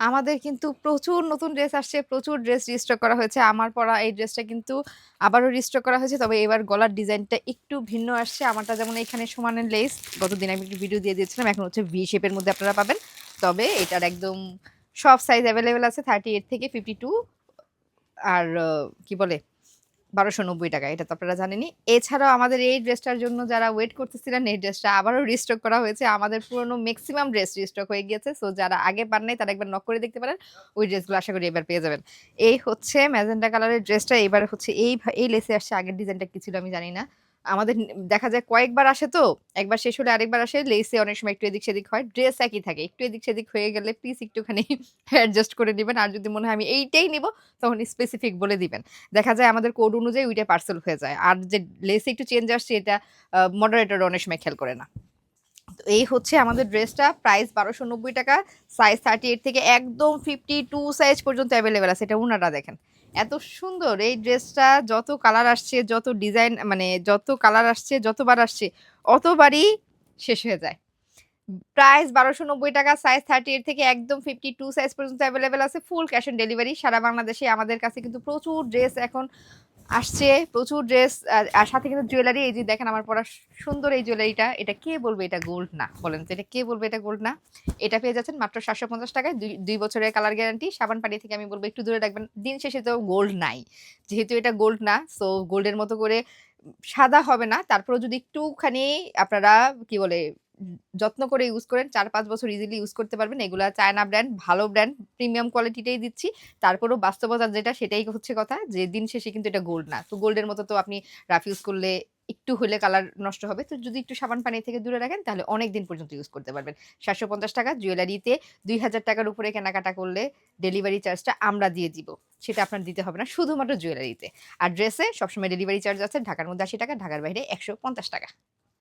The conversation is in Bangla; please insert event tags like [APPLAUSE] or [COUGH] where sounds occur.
আমাদের কিন্তু প্রচুর নতুন ড্রেস আসছে, প্রচুর ড্রেস রিস্টক করা হয়েছে। আমার পরা এই ড্রেসটা কিন্তু আবারও রিস্টক করা হয়েছে। তবে এবার গলার ডিজাইনটা একটু ভিন্ন আসছে। আমারটা যেমন এখানে সমানের লেস, গতদিন আমি একটু ভিডিও দিয়ে দিয়েছিলাম। এখন হচ্ছে ভি শেপের মধ্যে আপনারা পাবেন। তবে এটার একদম সব সাইজ অ্যাভেলেবেল আছে 38 থেকে 52 আর আহ, কি বলে ১২৯০ টাকা। এটা তো আপনারা জানেনই। এছাড়াও আমাদের এই ড্রেসটার জন্য যারা ওয়েট করতেছিলেন, এই ড্রেসটা আবারও রিস্টক করা হয়েছে। আমাদের পুরনো ম্যাক্সিমাম ড্রেস রিস্টক হয়ে গিয়েছে। সো যারা আগে পান নাই, তারা একবার নক করে দেখতে পারেন। ওই ড্রেসগুলো আশা করি এবার পেয়ে যাবেন। এই হচ্ছে ম্যাজেন্ডা কালারের ড্রেসটা এবার হচ্ছে এই এই লেসে আসছে। আগের ডিজাইনটা কি ছিল আমি জানি না। আমাদের দেখা যায় কয়েকবার আসে তো, একবার শেষ হলে আরেকবার আসে। লেসে অনেক সময় একটু এদিক সেদিক হয়। ড্রেস একই থাকে। একটু এদিক সেদিক হয়ে গেলে প্লিজ একটুখানি [LAUGHS] অ্যাডজাস্ট করে নেবেন আর যদি মনে হয় আমি এইটাই নিব তখন স্পেসিফিক বলে দিবেন। দেখা যায় আমাদের কোড অনুযায়ী ওইটা পার্সেল হয়ে যায়। আর যে লেসে একটু চেঞ্জ আসছে এটা মডারেটর অনেক সময় খেয়াল করে না। এই হচ্ছে আমাদের ড্রেসটা প্রাইস ১২৯০ টাকা। সাইজ 38 থেকে একদম 52 সাইজ পর্যন্ত এভেইলেবল আছে। এটা উনাটা দেখেন। এত সুন্দর এই ড্রেসটা যত কালার আসছে, যত ডিজাইন মানে যত কালার আসছে, যতবার আসছে অতবারই শেষ হয়ে যায়। প্রাইস ১২৯০ টাকা। সাইজ 38 থেকে একদম 52 সাইজ পর্যন্ত অ্যাভেলেবেল আছে। Full cash on delivery. সারা বাংলাদেশে আমাদের কাছে কিন্তু প্রচুর ড্রেস এখন আসছে। প্রচুর ড্রেস আর সাথে কিন্তু জুয়েলারি এই যে দেখেন আমার পরা সুন্দর এই জুয়েলারিটা। এটা কে বলবে এটা গোল্ড না? বলেন তো এটা কে বলবে এটা গোল্ড না? এটা পেয়ে যাচ্ছেন মাত্র ৭৫০ টাকায়। দুই ২ বছরের কালার গ্যারান্টি। সাবান পানি থেকে আমি বলব একটু দূরে রাখবেন। দিন শেষে তো গোল্ড নাই। যেহেতু এটা গোল্ড না, সো গোল্ডের মতো করে সাদা হবে না। তারপরেও যদি একটুখানি আপনারা কি বলে যত্ন করে ইউজ করেন ৪-৫ বছর ইজিলি ইউজ করতে পারবেন। এগুলা চায়না ব্র্যান্ড, ভালো ব্র্যান্ড, প্রিমিয়াম কোয়ালিটিটাই দিচ্ছি। তারপরেও বাস্তবতা যেটা সেটাই হচ্ছে কথা যে দিন শেষে কিন্তু এটা গোল্ড না। তো গোল্ডের মতো তো আপনি রাফ ইউজ করলে একটু হলে কালার নষ্ট হবে। তো যদি একটু সাবান পানি থেকে দূরে রাখেন তাহলে অনেক দিন পর্যন্ত ইউজ করতে পারবেন। ৭৫০ টাকা জুয়েলারিতে ২০০০ টাকার উপরে কেনাকাটা করলে ডেলিভারি চার্জটা আমরা দিয়ে দিব। সেটা আপনার দিতে হবে না শুধুমাত্র জুয়েলারিতে। আর ড্রেসে সবসময় ডেলিভারি চার্জ আছে ঢাকার মধ্যে ৮০ টাকা, ঢাকার বাইরে ১৫০ টাকা।